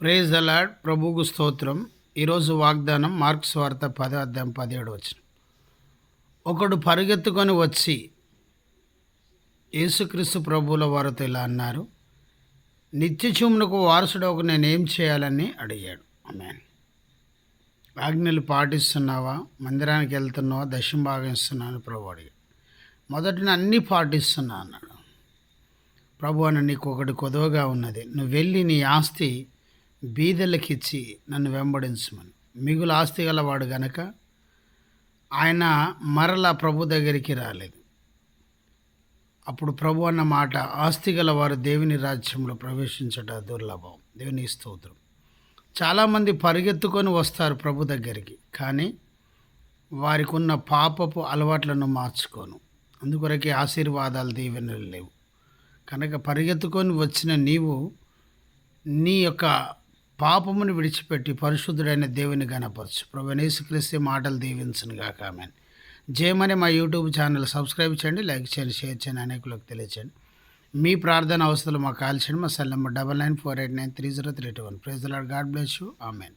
Praise అలాడ్ ప్రభుకు స్తోత్రం. ఈరోజు వాగ్దానం మార్క్స్ వార్త పదార్థం పదిహేడు వచ్చిన ఒకడు పరిగెత్తుకొని వచ్చి యేసుక్రీస్తు ప్రభువుల వారితో ఇలా అన్నారు నిత్య చూమునకు వారసుడకు నేనేం చేయాలని అడిగాడు. ఆమె ఆజ్ఞలు పాటిస్తున్నావా? మందిరానికి వెళ్తున్నావా? దశం భాగవిస్తున్నాను ప్రభు అడిగాడు. మొదటిని అన్నీ పాటిస్తున్నా అన్నాడు. ప్రభు అని నీకు ఒకటి కొదవగా ఉన్నది. నువ్వు వెళ్ళి నీ ఆస్తి బీదలకిచ్చి నన్ను వెంబడించమని. మిగులు ఆస్తి గలవాడు గనక ఆయన మరలా ప్రభు దగ్గరికి రాలేదు. అప్పుడు ప్రభు అన్న మాట ఆస్తి గలవారు దేవుని రాజ్యంలో ప్రవేశించట దుర్లభం. దేవుని స్తోత్రం. చాలామంది పరిగెత్తుకొని వస్తారు ప్రభు దగ్గరికి కానీ వారికి ఉన్న పాపపు అలవాట్లను మార్చుకోను. అందుకొరకే ఆశీర్వాదాలు దీవెనలు లేవు. కనుక పరిగెత్తుకొని వచ్చిన నీవు నీ యొక్క పాపమును విడిచిపెట్టి పరిశుద్ధుడైన దేవుని గనపరచు ప్రభనేసుక్రీస్తే మాటలు దీవించను గాక. ఆమె జయమని మా యూట్యూబ్ ఛానల్ సబ్స్క్రైబ్ చేయండి లైక్ చేయండి షేర్ చేయండి అనేకులకు తెలియచేయండి. మీ ప్రార్థన అవసరాలు మాకు కాల్ చేయండి మా cell number double nine four eight nine three zero three two one. Praise lord God bless you. Amen.